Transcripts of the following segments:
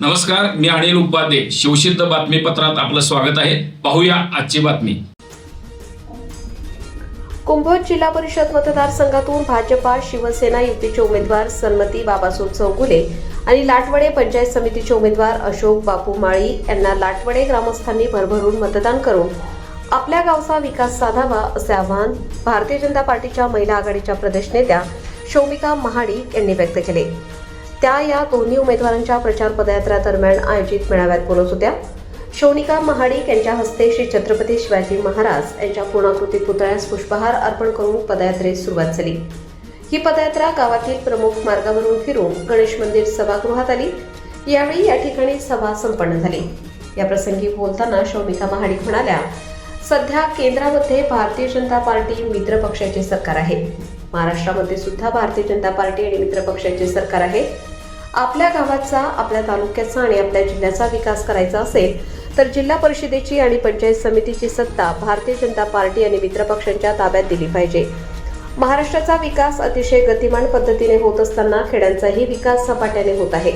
नमस्कार मी अनिल उपाध्ये. शिवसिद्ध बातमीपत्रात आपलं स्वागत आहे. पाहूया आजची बातमी. कुंभोज जिल्हा परिषद मतदारसंघातून भाजपा शिवसेना युतीचे उमेदवार सन्मती बाबासोब चौगुले आणि लाटवडे पंचायत समितीचे उमेदवार अशोक बापू माळी यांना लाटवडे ग्रामस्थांनी भरभरून मतदान करून आपल्या गावचा विकास साधावा असे आवाहन भारतीय जनता पार्टीच्या महिला आघाडीच्या प्रदेश नेत्या शौमिका महाडिक यांनी व्यक्त केले. त्या या दोन्ही उमेदवारांच्या प्रचार पदयात्रा दरम्यान आयोजित मेळाव्यात बोलत होत्या. शोनिका महाडिक यांच्या हस्ते श्री छत्रपती शिवाजी महाराज यांच्या पूर्णाकृती पुतळ्यास पुष्पहार अर्पण करून पदयात्रेस सुरुवात झाली. ही पदयात्रा गावातील प्रमुख मार्गावरून फिरून गणेश मंदिर सभागृहात आली. यावेळी या ठिकाणी सभा संपन्न झाली. या प्रसंगी बोलताना शौमिका महाडिक म्हणाल्या सध्या केंद्रामध्ये भारतीय जनता पार्टी मित्र पक्षाचे सरकार आहे. महाराष्ट्रामध्ये सुद्धा भारतीय जनता पार्टी आणि मित्र पक्षाचे सरकार आहे. आपल्या गावाचा आपल्या तालुक्याचा आणि आपल्या जिल्ह्याचा विकास करायचा असेल तर जिल्हा परिषदेची आणि पंचायत समितीची सत्ता भारतीय जनता पार्टी आणि मित्र पक्षांच्या ताब्यात दिली पाहिजे. महाराष्ट्राचा विकास अतिशय गतिमान पद्धतीने होत असताना खेड्यांचाही विकास झपाट्याने होत आहे.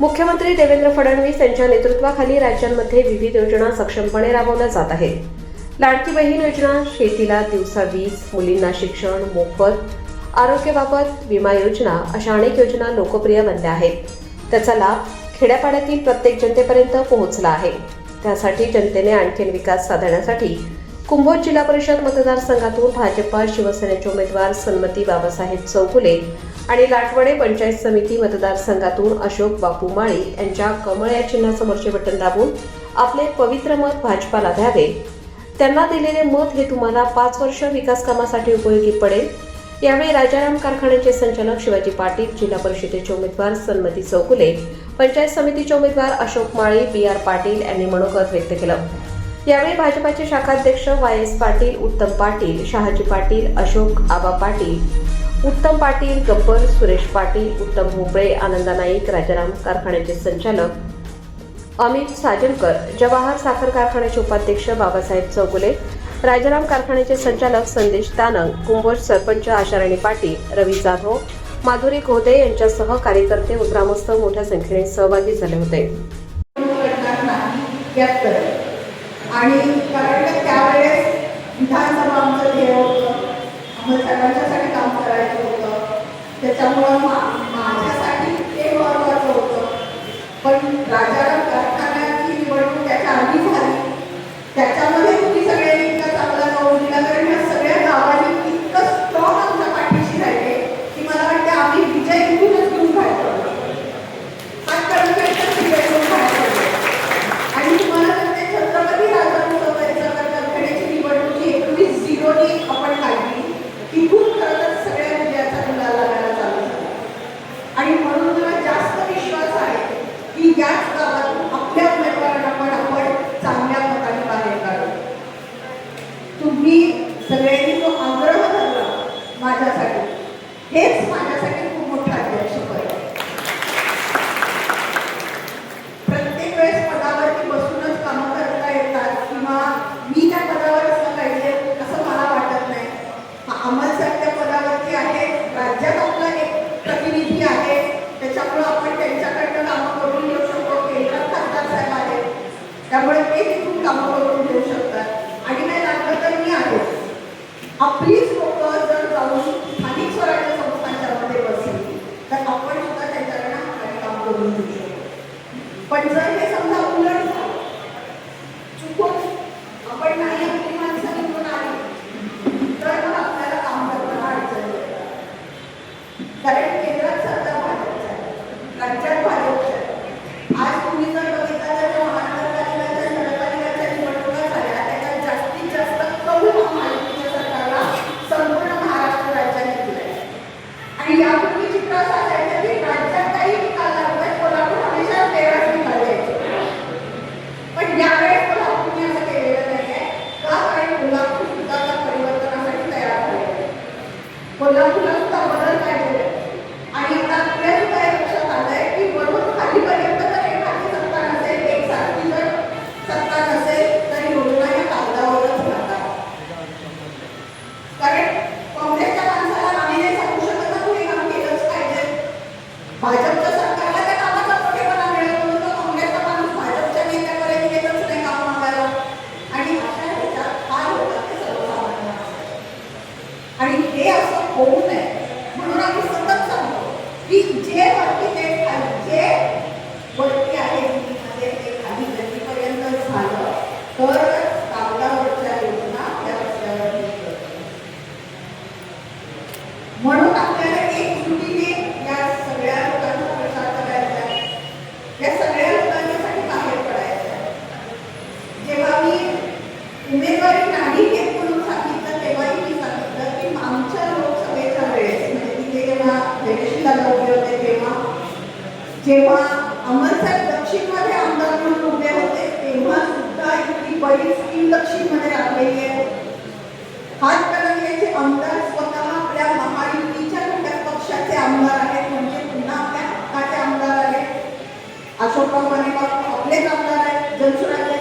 मुख्यमंत्री देवेंद्र फडणवीस यांच्या नेतृत्वाखाली राज्यांमध्ये विविध योजना सक्षमपणे राबवल्या जात आहेत. लाडकी बहीण योजना शेतीला दिवसा वीज मुलींना शिक्षण मोफत आरोग्याबाबत विमा योजना अशा अनेक योजना लोकप्रिय बनल्या आहेत. त्याचा लाभ खेड्यापाड्यातील प्रत्येक जनतेपर्यंत पोहोचला आहे. त्यासाठी जनतेने आणखीन विकास साधण्यासाठी कुंभोज जिल्हा परिषद मतदारसंघातून भाजपा शिवसेनेचे उमेदवार सन्मती बाबासाहेब चौगुले आणि लाटवडे पंचायत समिती मतदारसंघातून अशोक बापू माळी यांच्या कमळ या चिन्हासमोरचे बटन दाबून आपले पवित्र मत भाजपाला द्यावे. त्यांना दिलेले मत हे तुम्हाला पाच वर्ष विकास कामासाठी उपयोगी पडेल. यावेळी राजाराम कारखान्याचे संचालक शिवाजी पाटील जिल्हा परिषदेचे उमेदवार सन्मती चौकुले पंचायत समितीचे उमेदवार अशोक माळी बी आर पाटील यांनी मनोगत व्यक्त केलं. यावेळी भाजपाचे शाखाध्यक्ष वाय एस पाटील उत्तम पाटील शहाजी पाटील अशोक आबा पाटील उत्तम पाटील गब्बर सुरेश पाटील उत्तम भोपळे आनंदा नाईक राजाराम कारखान्याचे संचालक अमित साजनकर जवाहर साखर कारखान्याचे उपाध्यक्ष बाबासाहेब चौगुले राजाराम कारखान्याचे संचालक संदेश तानंग कुंभोज सरपंच आशाराणी पाटील रवी जाधव माधुरी घोदे यांच्यासह कार्यकर्ते व ग्रामस्थ मोठ्या संख्येने सहभागी झाले होते. आणि कारण त्यावेळेस विधानसभा आमचं ध्येय होतं आम्हाला सर्वांच्यासाठी काम करायचं होतं त्याच्यामुळं मा माझ्यासाठी ते महत्त्वाचं होतं पण राजाराम कारखान्याची निवडणूक त्याच्या आधी झाली त्याच्यामध्ये तुम्ही सगळ्यांनी इतका चांगला नोंद दिला कारण ह्या सगळ्या गावांनी इतकं स्ट्रॉंग आमच्या पाठीशी राहिले की मला वाटतं आम्ही विजय इथूनच घेऊन बाहेर पडलो हा कर्मचाऱ्यांचा विजय घेऊन बाहेर पडलो आणि तुम्हाला सांगते छत्रपती राजाराम चौधरीचा कारखान्याची निवडणूक ही एकवीस झिरोनी आपण काढली तिथून खरं तर सगळ्या विजयाचा गुलाल लागायला चालू झाला आणि म्हणून मला जास्त विश्वास आहे की याच गावातून आपल्या उमेदवारांना पण आपण चांगल्या मताने बाहेर काढू तुम्ही सगळ्यांनी जो आग्रह धरला माझ्यासाठी हेच माझ्यासाठी खूप मोठा अध्यक्ष आहे प्रत्येक वेळेस पदावरती बसूनच कामं करता येतात किंवा मी त्या पदावर असलं पाहिजे असं मला वाटत नाही हा अंमल साहेब त्या पदावरती आहे राज्यात आपला एक प्रतिनिधी आहे त्याच्यामुळं आपण त्यांच्याकडनं कामं करून घेऊ शकतो केंद्रात खासदार साहेब आहेत त्यामुळे ते तिथून कामं करून घेऊ शकतात. आणि नाही लागलं तर मी आहे. आपलीच लोक जर जाऊन स्थानिक स्वराज्य संस्थांच्यामध्ये बसली तर आपण सुद्धा त्यांच्याकडे हाताने काम करून घेऊ शकतो. पण जर हे भाजपचं सरकारला त्या कामाचा मोठेपणा मिळेल म्हणून तो काँग्रेसचा माणूस भाजपच्या नेत्याकडे गेलंच नाही आणि ते असं होऊ नये म्हणून आम्ही सतत सांगतो की जे वरती जे वरती आहे मध्ये ते काही गतीपर्यंत झालं तर कागदावरच्या योजना त्या म्हणून आपल्याला जेव्हा अमरसाहेब दक्षिणमध्ये आमदार म्हणून उभे होते तेव्हा सुद्धा इतकी बरीच स्कीम दक्षिणमध्ये राखलेली आहे. हातकणंगलेचे आमदार स्वतः आपल्या महायुतीच्या घटक पक्षाचे आमदार आहेत म्हणजे पुन्हा आपल्या हक्काचे आमदार आहेत. अशोकराव बनेगाव आपलेच आमदार आहेत जनसुराज्य